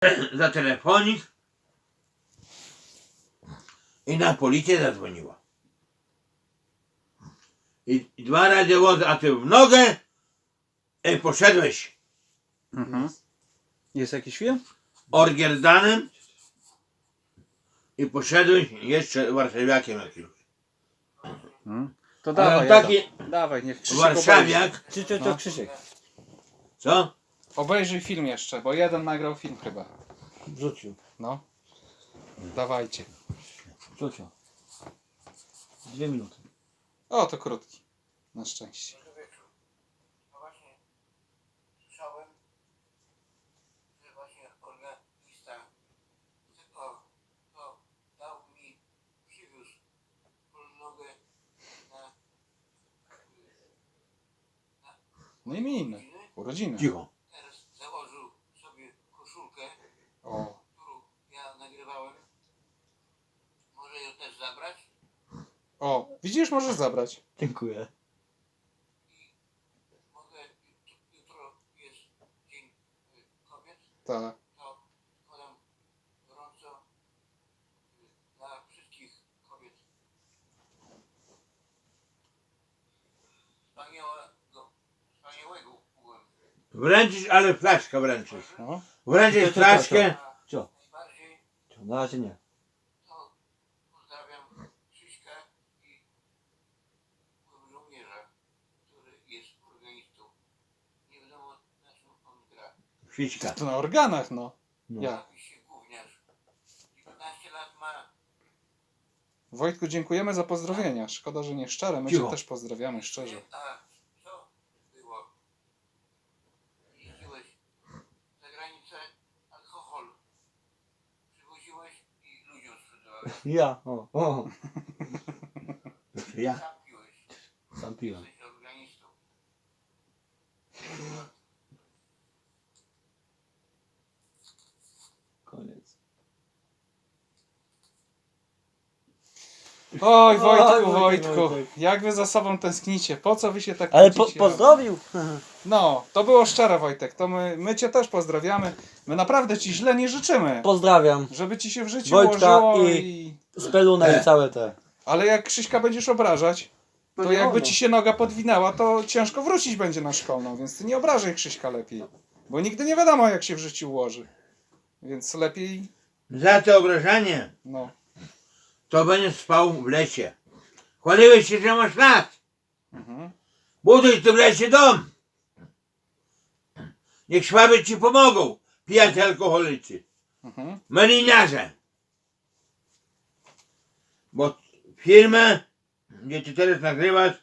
za telefonik i na policję zadzwoniła. I, i dwa radiowozy, a ty w nogę i poszedłeś Mhm. Jest jakiś film? orgierdanem i poszedłeś jeszcze warszawiakiem jakimś. Mhm. To dawaj, taki Adam. Dawaj, niech Krzysiek warszawiak, Czy to, to No. Krzysiek? co? Obejrzyj film jeszcze, bo jeden nagrał film chyba. Wrzucił. No. Dawajcie. Wrzucił. Dwie minuty. O, to krótki. Na szczęście. No właśnie słyszałem, że właśnie organista tylko to dał mi, przywiózł nogę na No i inne. Urodziny. Cicho. Teraz założył sobie koszulkę, O. którą ja nagrywałem. Może ją też zabrać? O, widzisz, możesz zabrać. Dziękuję. Mogę, jut- jutro jest Dzień y, Kobiet, Tak. to składam gorąco y, dla wszystkich kobiet wspaniałego, wspaniałego pogłębia. Wręczysz, ale flaszkę wręczysz. No. Wręczysz To, to, to, flaszkę. Co? Najbardziej Co? Na razie nie. to pozdrawiam Krzyśka i żołnierza, który jest organistą. Nie wiadomo na czym on gra. Krzyśka. To na organach, no. No. Ja. Jakiś się gówniarz. 19 lat ma. Wojtku, dziękujemy za pozdrowienia. Szkoda, że nie szczere. My Cicho. cię też pozdrawiamy szczerze. A co było? Jeździłeś za granicę, alkohol przywoziłeś i ludziom sprzedawałeś. Ja. O, o. Ja. Sam piłeś. Sam piłem. Jesteś organistą. Koniec. Oj, Oj, Wojtku, Wojtek, Wojtku. Wojtek. Jak wy za sobą tęsknicie? Po co wy się tak Ale po, kłócicie? pozdrowił. No, to było szczere, Wojtek. To my, my cię też pozdrawiamy. My naprawdę ci źle nie życzymy. Pozdrawiam. Żeby ci się w życiu Wojtka ułożyło i- i... Speluna i całe te. Ale jak Krzyśka będziesz obrażać, to nie jakby wolno. ci się noga podwinęła, to ciężko wrócić będzie na szkolną, więc ty nie obrażaj Krzyśka lepiej. Bo nigdy nie wiadomo, jak się w życiu ułoży. Więc lepiej, Za to obrażanie no. to będziesz spał w lesie. Chwaliłeś się, że masz lat. Mhm. Buduj tu w lesie dom. Niech szwaby ci pomogą. Pijacy alkoholicy. Mhm. Bo firmę, gdzie ty teraz nagrywasz,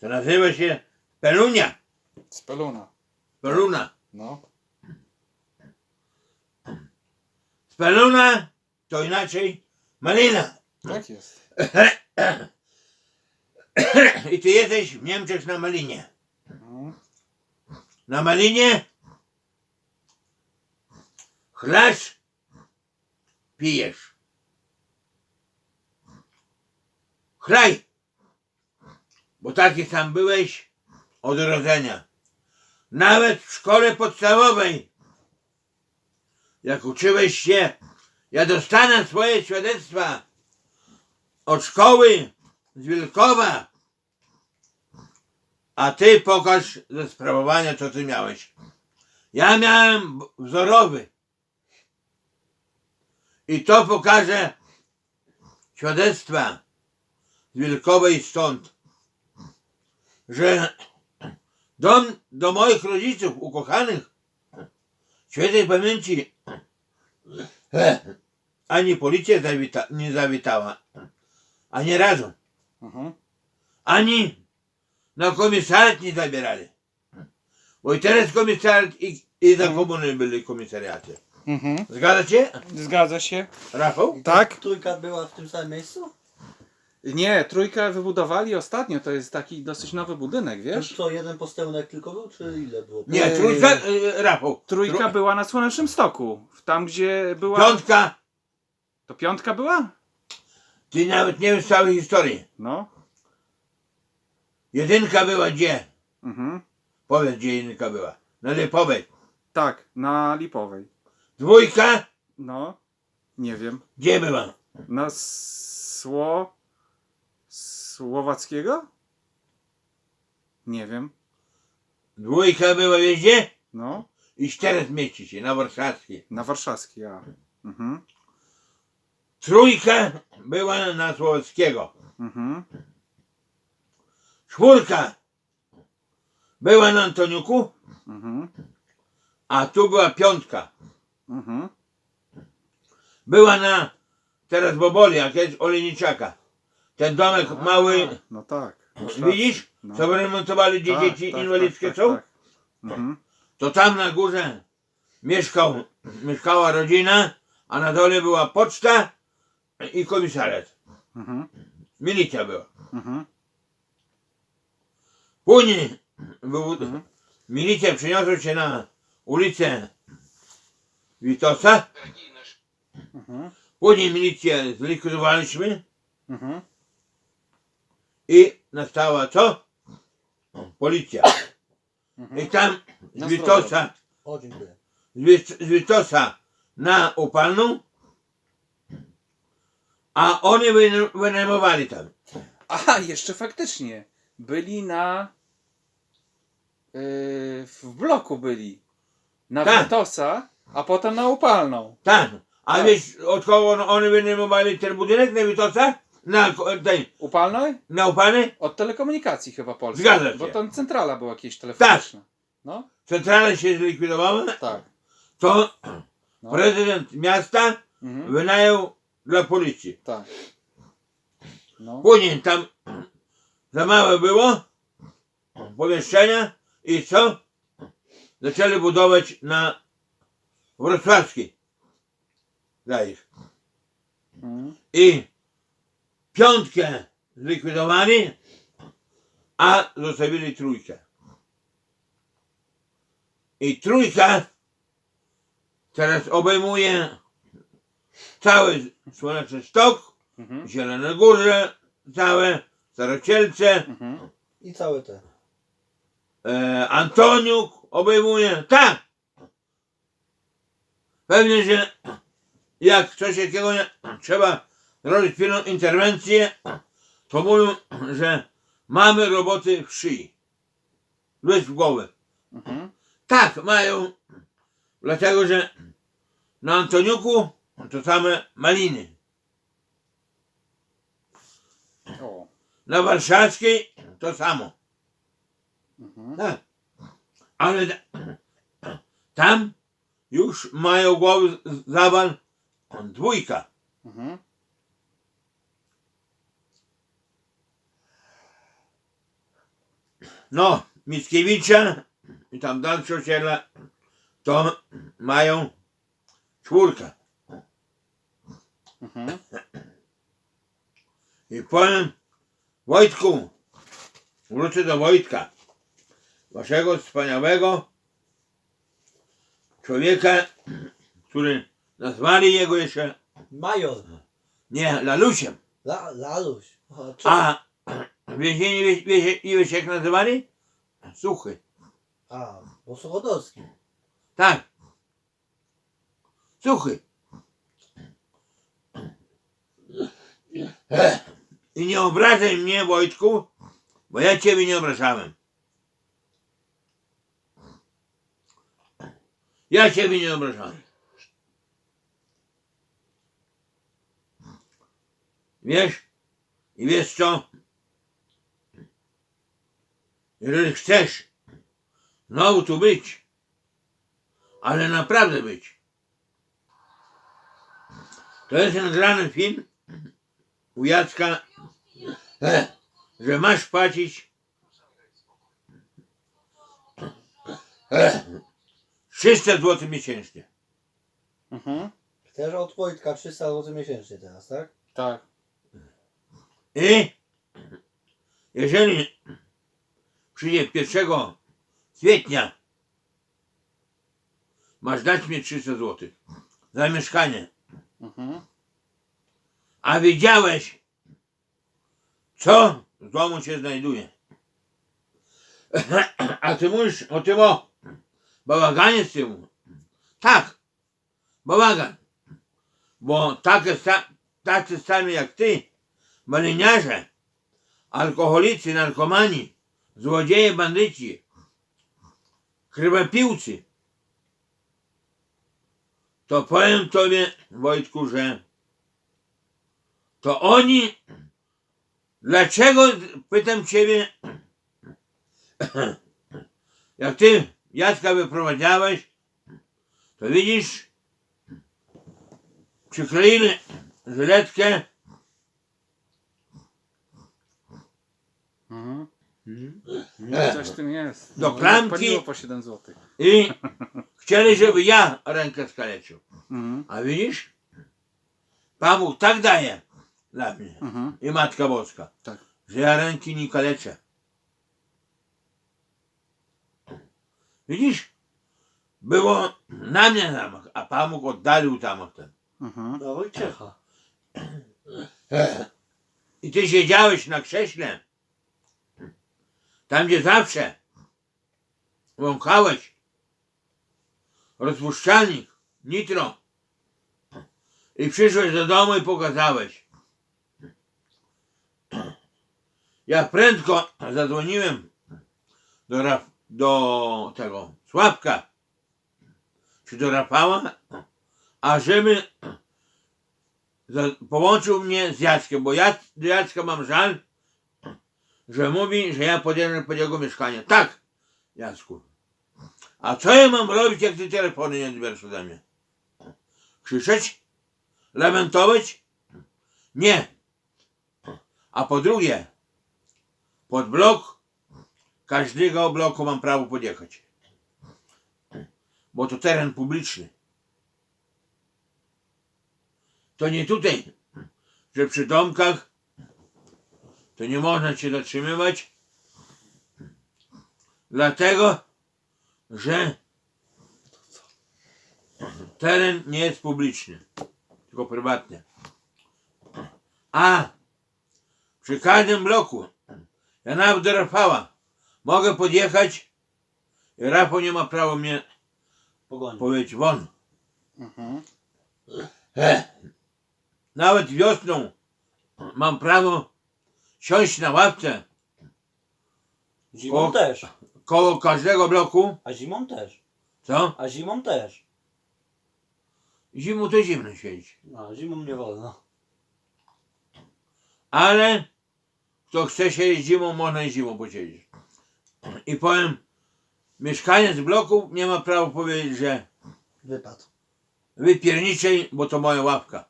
to nazywa się Pelunia. Speluna. Peluna. No. Speluna to inaczej malina. Tak jest. I ty jesteś w Niemczech na malinie. Mhm. Na malinie chlasz, pijesz. Chlaj, bo taki sam byłeś od urodzenia. Nawet w szkole podstawowej, jak uczyłeś się, ja dostanę swoje świadectwa od szkoły z Wielkowa, a ty pokaż ze sprawowania, co ty miałeś. Ja miałem wzorowy. I to pokażę świadectwa z Wielkowej stąd, że dom do moich rodziców ukochanych, świętej pamięci, ani policja zawita, nie zawitała, ani razu, Mhm. ani na komisariat nie zabierali. Bo i teraz komisariat i, i za komuny byli komisariaty. Mhm. Zgadza się, Zgadza się. Rafał? Tak? Trójka była w tym samym miejscu? Nie, trójkę wybudowali ostatnio. To jest taki dosyć nowy budynek, wiesz? To co, jeden posterunek tylko był, czy ile było? Nie, Eee, trójka, y, Rafał. Trójka Tró- była na Słonecznym Stoku. Tam, gdzie była... Piątka, To piątka była? ty nawet nie wiesz całej historii. No. Jedynka była gdzie? Mhm. Powiedz, gdzie jedynka była. Na Lipowej. Tak, na Lipowej. Dwójka, No, nie wiem. gdzie była? Na Sło... Słowackiego? Nie wiem. Dwójka była wieździe No, i cztery mieści się na warszawskiej. na warszawski, a. Mhm, Trójka była na Słowackiego. mhm, Czwórka była na Antoniuku, mhm, a tu była piątka. Mhm. Była na teraz Boboli, jak jest Olejniczaka. Ten domek mały, No tak. masz rację. widzisz? No. Co wyremontowali, gdzie Tak, dzieci tak, inwalidzkie tak, są? tak, tak. Mhm, To tam na górze mieszkał, mieszkała rodzina, a na dole była poczta i komisariat. mhm, Milicja była. mhm, Później był, Mhm. milicja przeniosła się na ulicę Witosa. mhm, Później milicję zlikwidowaliśmy mhm. i nastała co? Policja. Mhm. I tam z Na Witosa, O, dziękuję. z Wit- z Witosa na Upalną, a oni wyn- wynajmowali tam. Aha, jeszcze faktycznie. Byli na. Yy, w bloku byli. Na Tak. Witosa, a potem na upalną. Tak. A Tak. wiesz od kogo on- oni wynajmowali ten budynek na Witosa? Na, ko- tej, Upalnej? na Upalnej? Od telekomunikacji chyba polskiej. Zgadza się. Bo tam centrala była jakieś telefoniczna. No, Centrala się zlikwidowała, tak. to No. prezydent miasta Mhm, wynajął dla policji. tak. No. Później tam za małe było pomieszczenia i co? Zaczęli budować na Wrocławskiej. Ich. Mhm. I piątkę zlikwidowali, a zostawili trójkę. I trójka teraz obejmuje cały Słoneczny Stok, Mhm. Zielone Górze, całe Starocielce, Mhm. I całe te. e, Antoniuk obejmuje. Tak! Pewnie, że jak coś takiego nie, trzeba robić pilną interwencję, to mówią, że mamy roboty w szyi. Luz w głowę. Mhm. Tak, mają. Dlatego, że na Antoniuku to same maliny. O. Na Warszawskiej to samo. Mhm. Tak. Ale ta- tam już mają głowy zawal dwójka. Mhm. No, Mickiewicza i tam dalsze osiedla to mają czwórka. Mhm. I powiem Wojtku, wrócę do Wojtka, waszego wspaniałego człowieka, który nazwali jego jeszcze, Major. nie, Lalusiem. La, laluś. A, czy, A w więzieniu wie, wie, nie wiesz jak nazywali? Suchy. a bo. Tak. Suchy. I nie obrażaj mnie, Wojtku, bo ja ciebie nie obrażałem. Ja ciebie nie obrażałem. Wiesz? I wiesz co? Jeżeli chcesz znowu tu być, ale naprawdę być, to jest nagrany film u Jacka, że masz płacić 300 zł miesięcznie. Mhm. Też od Wojtka 300 zł miesięcznie teraz, tak? Tak. I jeżeli przyjdzie 1 kwietnia, masz dać mi 300 zł za mieszkanie. Mhm. A wiedziałeś, co w domu się znajduje. A ty mówisz o tym o bałaganie tyłu. Tak, bałagan. Bo takie, tacy sami jak ty, maliniarze, alkoholicy, narkomani, złodzieje, bandyci, krwopiłcy, to powiem tobie, Wojtku, że to oni, dlaczego, pytam ciebie, jak ty Jacka wyprowadzałeś, to widzisz, przykleili żyletkę Mhm. E. Coś w tym jest. Do No, klamki. Po 7 zł. i chcieli, żeby ja rękę skaleczył. Mhm. A widzisz? Pan Bóg tak daje dla mnie Mhm. i Matka Boska, Tak. że ja ręki nie kaleczę. Widzisz? Było na mnie zamach, a Bóg oddalił tam od ten. Mhm. Na Wojciecha. I ty siedziałeś na krześle, tam gdzie zawsze wąchałeś rozpuszczalnik, nitro i przyszłeś do domu i pokazałeś. Ja prędko zadzwoniłem do, Raf- do tego Sławka czy do Rafała, a żeby połączył mnie z Jackiem, bo ja do Jacka mam żal, że mówi, że ja podjeżdżam pod jego mieszkanie. Tak, Jacku. A co ja mam robić, jak ty telefony nie odbierasz ode mnie? Krzyczeć? Lamentować? Nie. A po drugie, pod blok, każdego bloku mam prawo podjechać. Bo to teren publiczny. To nie tutaj, że przy domkach to nie można się zatrzymywać, dlatego, że teren nie jest publiczny, tylko prywatny. A przy każdym bloku, ja nawet Rafała mogę podjechać i Rafał nie ma prawa mnie powiedzieć won. Mhm. Nawet wiosną mam prawo siąść na ławce Zimą O. też. koło każdego bloku. A zimą też. Co? A zimą też. Zimą to zimno siedzieć. A zimą nie wolno. Ale kto chce siedzieć zimą, można i zimą posiedzieć. I powiem, mieszkaniec bloku nie ma prawa powiedzieć, że Wypad. wypierniczej, bo to moja ławka.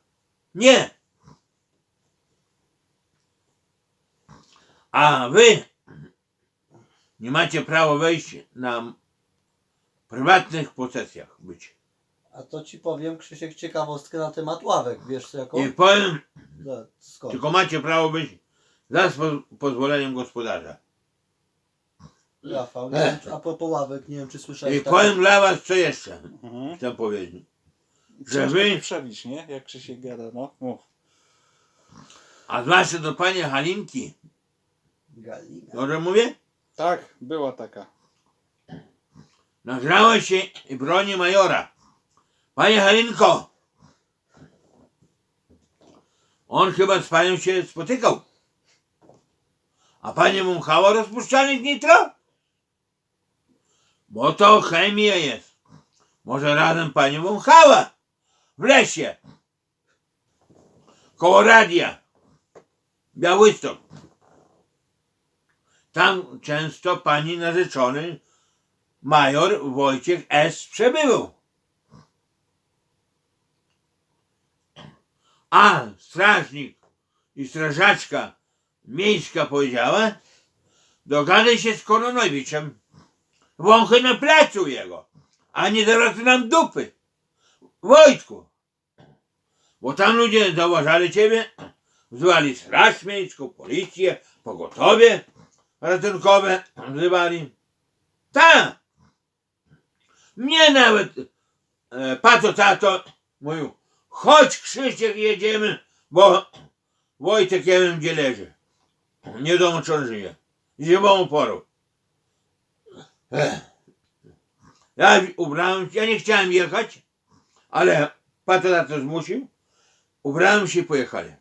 Nie! A wy nie macie prawa wejść na prywatnych posesjach być. A to ci powiem, Krzysiek, ciekawostkę na temat ławek. Wiesz co jaką? I powiem, Za- Skąd? tylko macie prawo być za spo- pozwoleniem gospodarza. Rafał, nie wiem, czy- a propos ławek, nie wiem czy słyszałeś I taką- powiem dla was co jeszcze Mhm. chcę powiedzieć. Że Ciężko wy- to przebić, nie? Jak Krzysiek gada, no. Mów. A zwłaszcza do pani Halinki. Galina. Dobrze mówię? Tak, była taka. Nagrała się i broni majora. Panie Halinko! On chyba z panią się spotykał. A pani mu chała rozpuszczalnik nitro? Bo to chemia jest. Może razem pani wąchała w lesie. Koło radia. Białystok. Tam często pani narzeczony major Wojciech S. przebywał. A strażnik i strażaczka miejska powiedziała, dogadaj się z Koronowiczem, wąchaj na placu jego, a nie zaraz nam dupy. Wojtku, bo tam ludzie zauważali ciebie, wzywali straż miejską, policję, pogotowie ratunkowe, wzywali. Tak, mnie nawet e, pato tato mówił, chodź Krzysiek jedziemy, bo Wojtek ja wiem gdzie leży. Nie on żyje. Zimą porą. Ja ubrałem się, ja nie chciałem jechać, ale Pato na to zmusił. Ubrałem się i pojechali.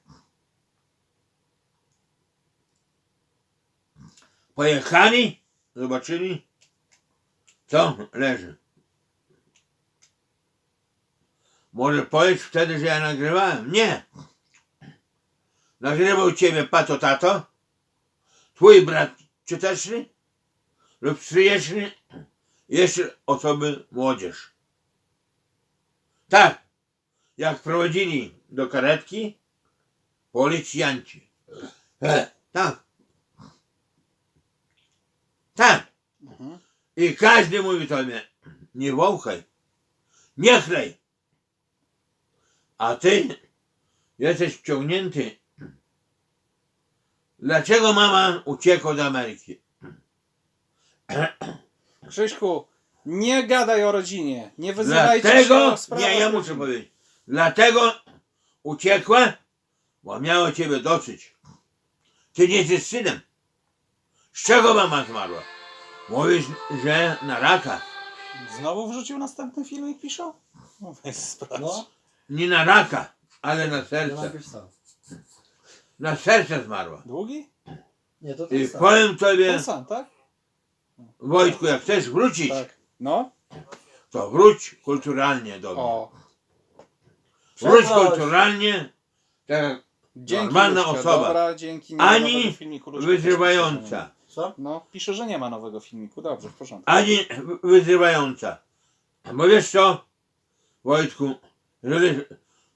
Pojechali, zobaczyli, co leży. Może powiedz wtedy, że ja nagrywałem? Nie. Nagrywał ciebie pato tato, twój brat cioteczny lub stryjeczny, jeszcze osoby młodzież. Tak, jak prowadzili do karetki policjanci. Tak. Tak. Mhm. I każdy mówi tobie, nie wąchaj, nie chlej. A ty jesteś wciągnięty. Dlaczego mama uciekła do Ameryki? Krzyśku, nie gadaj o rodzinie. Nie wyzywajcie się Dlatego, o sprawach nie, ja muszę powiedzieć. Dlatego uciekła, bo miała ciebie dosyć. Ty nie jesteś synem. Z czego mama zmarła? Mówisz, że na raka. Znowu wrzucił następny filmik, piszą? No weź sprawdź. No, Nie na raka, ale na serce. Na serce zmarła. Długi? Nie, to I ten sam. powiem tobie, Ten sam, tak? Wojtku, jak chcesz wrócić, Tak. No. to wróć kulturalnie do mnie. O. Wróć kulturalnie, tak Dzięki, Normalna osoba. Dobra, dzięki. Nie ma ani nowego filmiku, Luczka, wyzywająca. Co? No, pisze, że nie ma nowego filmiku. Dobrze, w porządku. ani wyzywająca. Bo wiesz co, Wojtku, jeżeli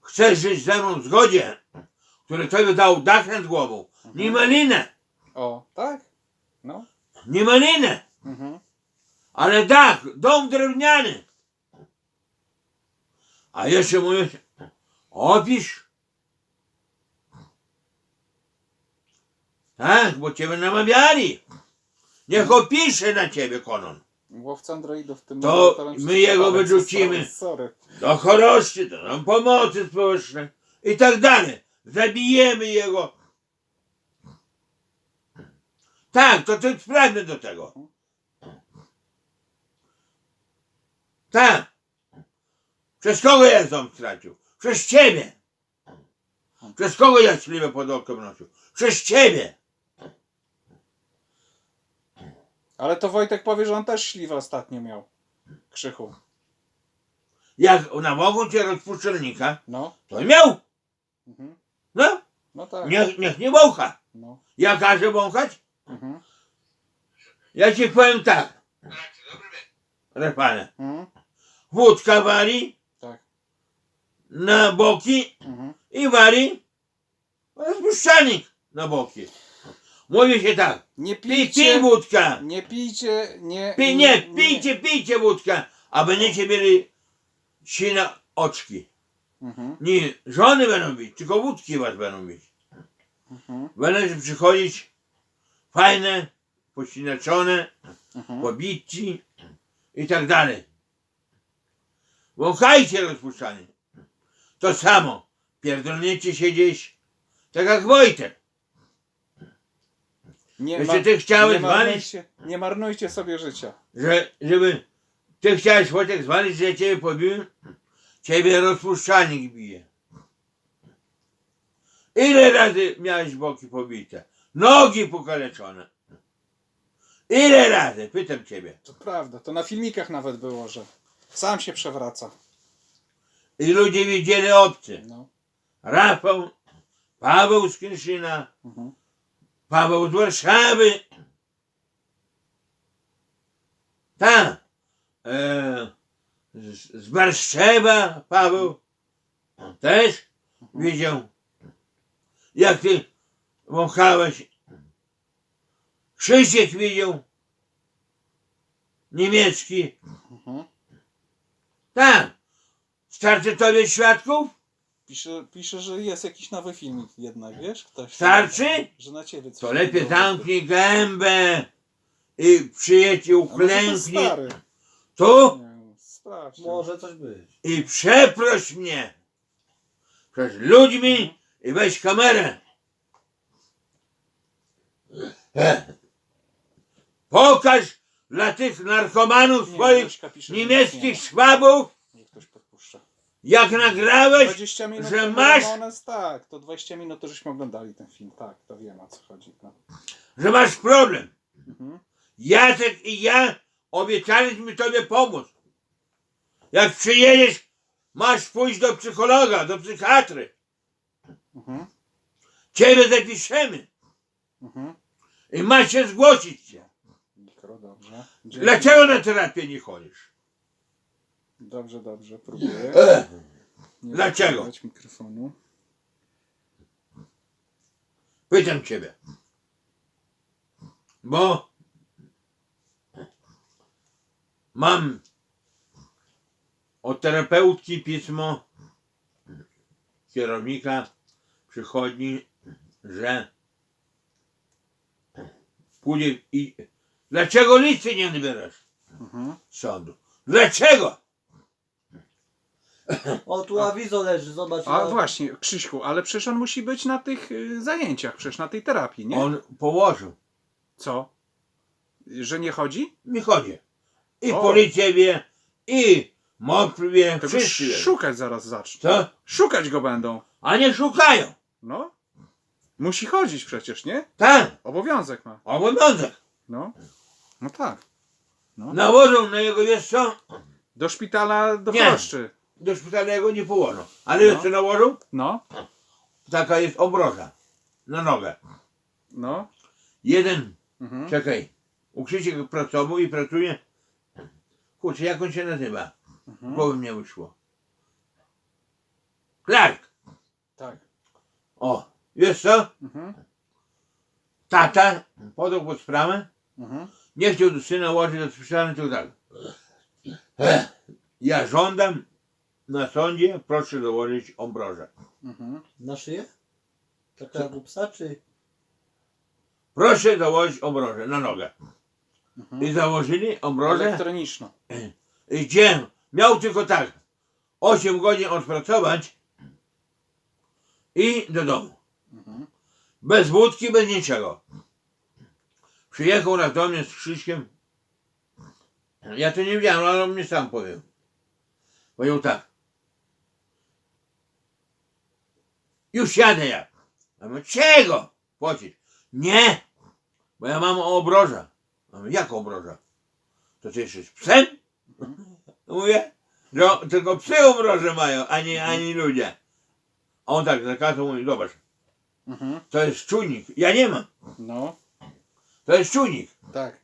chcesz żyć ze mną w zgodzie, który tobie dał dach nad głową, nie malinę, O, tak? No. nie malinę, Mhm. ale dach, dom drewniany. A jeszcze mówisz, opisz. Tak, bo ciebie namawiali. Niech opisze na ciebie konon. Łowca androidów w tym To my jego wyrzucimy. Do choroszczy, do nam pomocy społecznej i tak dalej. Zabijemy jego. Tak, to ty sprawny do tego. Tak. Przez kogo ja ząb stracił? Przez ciebie. Przez kogo ja śliwę pod okiem nosił? Przez ciebie. Ale to Wojtek powie, że on też śliwę ostatnio miał. Krzychu. Jak namogu cię rozpuszczalnika, No. to miał. Mhm. No, No tak. niech, niech nie wącha. No. Ja każę wąchać? Mhm. Ja ci powiem tak. Proszę pana, Mhm. Wódka wali Tak. na boki Mhm. i wali rozpuszczalnik na boki. Mówi się tak, Nie pij, pij pijcie, wódka, nie pijcie, nie... pij, nie, pijcie, pijcie wódka, a będziecie mieli sine oczki. Mhm. Nie żony będą bić, tylko wódki was będą bić. Mhm. Będą przychodzić fajne, pościneczone, Mhm. pobici i tak dalej. Wąchajcie rozpuszczanie. To samo. Pierdolniecie się gdzieś, tak jak Wojtek. Nie, Jeszcze ty chciałeś nie, walić, marnujcie, nie marnujcie sobie życia. że, żeby ty chciałeś Wojtek zwalić, że ja ciebie pobiłem, ciebie rozpuszczalnik bije. Ile razy miałeś boki pobite? Nogi pokaleczone. Ile razy? Pytam ciebie. To prawda, to na filmikach nawet było, że sam się przewraca. I ludzie widzieli obcy. No. Rafał, Paweł z Kinszyna, Mhm. Paweł z Warszawy. Tak. E, z, z Warszawa Paweł też widział, jak ty wąchałeś. Krzysiek widział. Niemiecki. Mhm. Tak. Starczy tobie świadków? Pisze, pisze, że jest jakiś nowy filmik jednak, wiesz? Ktoś Starczy? Że na ciebie coś To lepiej zamknij gębę i przyjaciół A może to klęknij stary? tu Nie, Sprawdź. Może coś być. i przeproś mnie przed ludźmi i weź kamerę. Pokaż dla tych narkomanów swoich pisze, że niemieckich szwabów, Nie ktoś podpuszcza. Jak nagrałeś, 20 minut że to masz- Ramones, tak, to 20 minut to żeśmy oglądali ten film, tak, to wiem o co chodzi. No. że masz problem. Mhm. Jacek i ja obiecaliśmy tobie pomóc. Jak przyjedziesz, masz pójść do psychologa, do psychiatry. Mhm. Ciebie zapiszemy Mhm. i masz się zgłosić się. Dobrze. Dzięki. Dlaczego na terapię nie chodzisz? Dobrze, dobrze, próbuję. Nie Dlaczego? wyciągać mikrofonu. Pytam ciebie. Bo mam od terapeutki pismo kierownika przychodni, że pójdzie i dlaczego listy nie odbierasz Mhm. sądu? Dlaczego? O, tu awizo leży, zobacz. A no. właśnie, Krzyśku, ale przecież on musi być na tych y, zajęciach, przecież na tej terapii, nie? On położył. Co? Że nie chodzi? Mi chodzi. I O. policja wie, i MOP wie, wszyscy wiedzą. szukać zaraz zacznie. Co? Szukać go będą. A nie szukają. No. Musi chodzić przecież, nie? Tak, Obowiązek ma. obowiązek. No. No tak. Nałożą na jego, wiesz co? Do szpitala do Nie. choroszczy. Do szpitala jego nie położą. Ale No. co nałożą? No. Taka jest obroża. Na nogę. No. Jeden, Mhm. czekaj, u Krzysiek pracował i pracuje. Kurczę, jak on się nazywa? Mhm. głowy mnie wyszło. Clark. Tak. O, wiesz co? Mhm. Tata podał pod sprawę, Mhm. Nie chciał do syna łożyć do szpitala, tylko tak. Ja żądam na sądzie, proszę dołożyć obrożę. Mhm. Na szyję? Taka jak u psa, czy? Proszę założyć obrożę na nogę. Mhm. I założyli obrożę, Elektroniczną. gdzie miał tylko tak 8 godzin odpracować i do domu. Mhm. Bez wódki, bez niczego. Przyjechał raz do mnie z Krzyśkiem. Ja to nie wiedziałem, ale on mnie sam powiedział. Powiedział tak. Już jadę ja. A mówię, czego? Płacić. Nie, bo ja mam obroża. A mówię, jak obroża? To ty jesteś psem? Mówię, no, tylko psy obroże mają, a nie, ani ludzie. A on tak zakazał, mówi, zobacz, Mhm. to jest czujnik. Ja nie mam. No. To jest czujnik. Tak.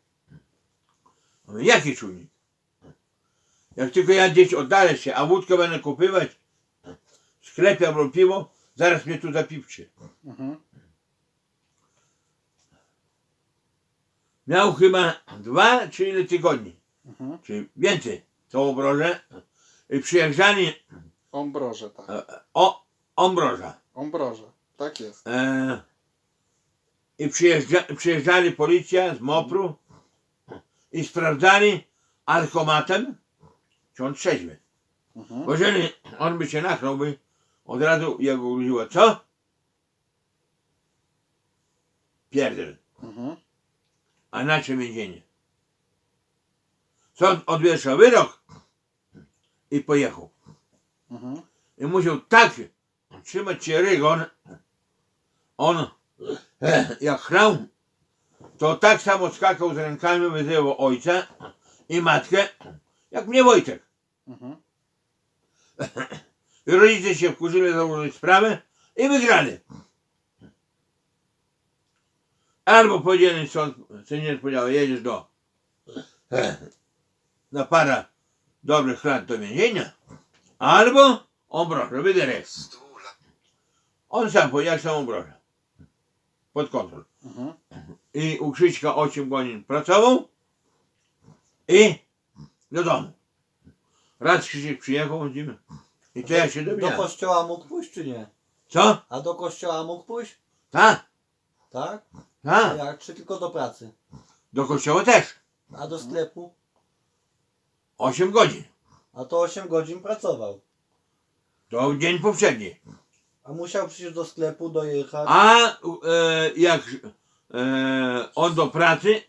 Mówię, jaki czujnik? Jak tylko ja gdzieś oddalę się, a wódkę będę kupywać w sklepie albo piwo, zaraz mnie tu zapipczy. Mhm. Miał chyba dwa czy ile tygodni, Mhm. czy więcej, to obroże. I przyjeżdżali Ombroże, tak. e, o Ombroża. Ombroże. Tak jest. E, I przyjeżdża, przyjeżdżali policja z MOPR-u i sprawdzali alkomatem, czy on trzeźwy. Mhm. Bo jeżeli on by się nachlał, by od razu jego urodziło, co? Pierdel. Mhm. A na czym więzienie? Sąd odwieszał wyrok i pojechał. Mhm. I musiał tak trzymać się rygon. On jak chrał, to tak samo skakał z rękami, wyzywał ojca i matkę, jak mnie Wojtek. Mhm. I rodzice się wkurzyli, założyli sprawę i wygrali. Albo powiedzieli sąd, sędzia powiedział, jedziesz do na parę dobrych lat do więzienia, albo obrożę, wydierek. On sam powiedział, jak sam obrożę. Pod kontrolą. Mhm. I u Krzyśka 8 godzin pracował i do domu. Raz Krzysiek przyjechał nim i to ja się Do kościoła mógł pójść, czy nie? Co? A do kościoła mógł pójść? Tak, Tak? A tak. jak? Czy tylko do pracy? Do kościoła też. A do sklepu? 8 godzin. A to 8 godzin pracował. To dzień poprzedni. A musiał przecież do sklepu dojechać. A e, jak e, on do pracy,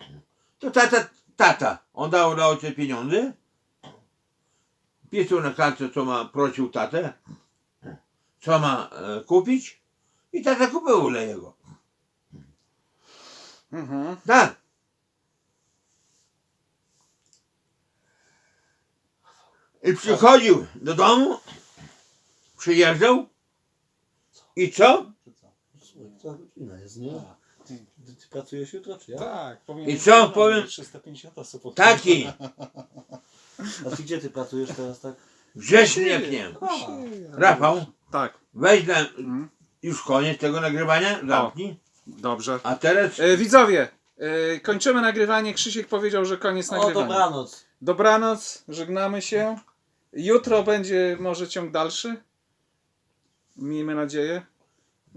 to tata, tata, on dał na ojca pieniądze. pisał na kartce, co ma prosił tatę, co ma e, kupić i tata kupił dla jego. Mhm. Tak. I przychodził do domu, przyjeżdżał i co? Słuchaj, to jest, nie? Ty, ty, ty pracujesz jutro, czy ja? Tak, I co powiem? 350 osób. Taki A ty gdzie ty pracujesz teraz, tak? wrzeszny jak nie. Rafał, Tak. weź dla, Mhm. już koniec tego nagrywania, zamknij. Dobrze. A teraz E, widzowie, e, kończymy nagrywanie. Krzysiek powiedział, że koniec O, nagrywania. dobranoc. Dobranoc, żegnamy się. Jutro będzie może ciąg dalszy. Miejmy nadzieję.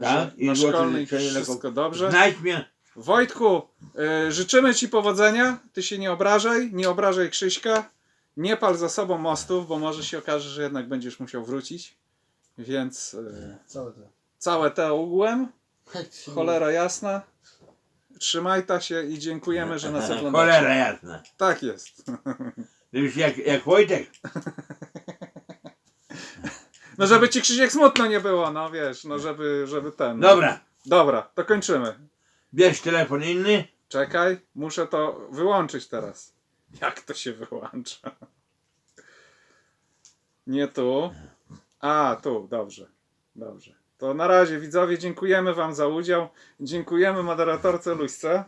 Tak, że na szkolnej wszystko dobrze. znajdź mnie. Wojtku, e, życzymy Ci powodzenia. Ty się nie obrażaj, nie obrażaj Krzyśka. Nie pal za sobą mostów, bo może się okaże, że jednak będziesz musiał wrócić. Więc e, Całe to. całe te ogółem. Się Cholera jasna. Trzymaj ta się i dziękujemy, że nas oglądacie. Cholera jasna. Tak jest. Już jak, jak Wojtek. No żeby ci Krzysiek smutno nie było, no wiesz, no żeby, żeby ten. no. Dobra, Dobra, to kończymy. bierz telefon inny. Czekaj, muszę to wyłączyć teraz. Jak to się wyłącza? Nie tu. A, tu, dobrze. Dobrze. To na razie widzowie, dziękujemy Wam za udział. Dziękujemy moderatorce Luźce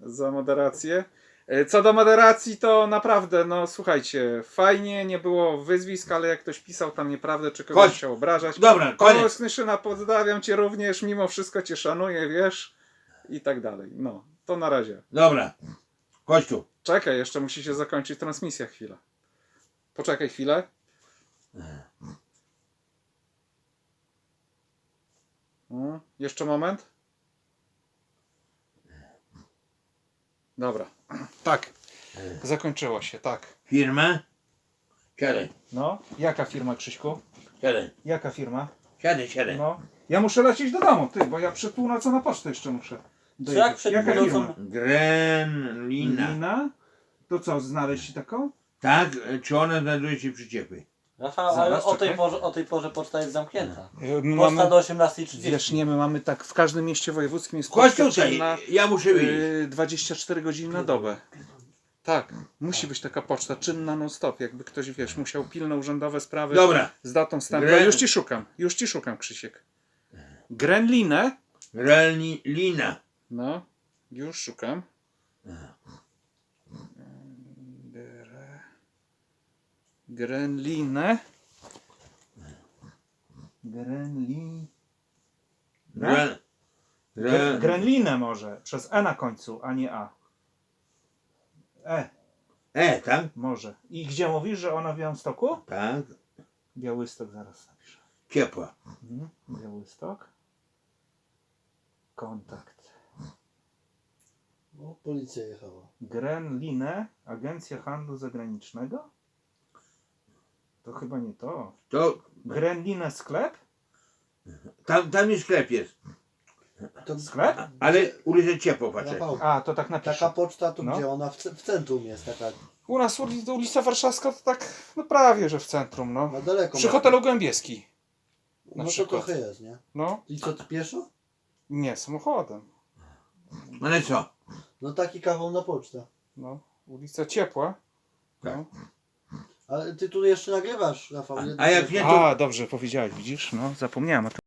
za moderację. E, Co do moderacji, to naprawdę, no słuchajcie, fajnie, nie było wyzwisk, ale jak ktoś pisał tam nieprawdę, czy kogoś Chodź. chciał obrażać. Dobra, Paweł koniec. Snyszyna, pozdrawiam Cię również, mimo wszystko Cię szanuję, wiesz, i tak dalej. No, to na razie. Dobra. Chodź tu. Czekaj, jeszcze musi się zakończyć transmisja chwilę. Poczekaj chwilę. Mm, jeszcze moment. Dobra. Tak. Zakończyło się, tak. Firma. Siadaj, No, jaka firma, Krzyśku? siadaj, Jaka firma? siadaj, siadaj. No. Ja muszę lecieć do domu, ty, bo ja przed północą na pocztę jeszcze muszę. dojechać. jak przed Jaka północą? firma? Grenlina. Lina? To co, znaleźć taką? Tak, czy ona znajduje się przy Rafał, Zaraz, ale o tej, czekaj. porze, o tej porze poczta jest zamknięta. My Poczta do 18.30. Wiesz, nie, my mamy tak, w każdym mieście wojewódzkim jest Chodź poczta tutaj, czynna, ja muszę wyjść. y, 24 godziny na dobę. Tak, musi być taka poczta czynna non stop, jakby ktoś, wiesz, musiał pilne urzędowe sprawy Dobra. z datą wstępu. Gre- Już ci szukam, już ci szukam, Krzysiek. Grenlinę? Grenlina. No, już szukam. Grenlinę. Grenli... Gren, Gre- gren, Grenlinę może, przez E na końcu, a nie A. E, e, tak? może. I gdzie mówisz, że ona w Białymstoku? Tak. Białystok zaraz napiszę. Ciepła. Mhm. Białystok. Kontakt. No, policja jechała. Grenlinę, Agencja Handlu Zagranicznego? To chyba nie to. To Grenlinę sklep? tam, tam jest sklep jest. To, Sklep? Ale ulica ciepło, patrzę. Rafał, A, to tak napiszę. taka poczta to No. gdzie? Ona w, ce- w centrum jest, taka U nas uli- ulica Warszawska to tak, no prawie, że w centrum, no. na daleko. Przy hotelu Głębieski. na No to przykład. trochę jest, nie? No, I co, ty pieszo? nie, samochodem. Ale co? No taki kawał na pocztę. No, ulica Ciepła. Tak. No. Ale ty tu jeszcze nagrywasz, Rafał. A- a jak nie, to- A, dobrze powiedziałeś, widzisz? No, zapomniałem o tym.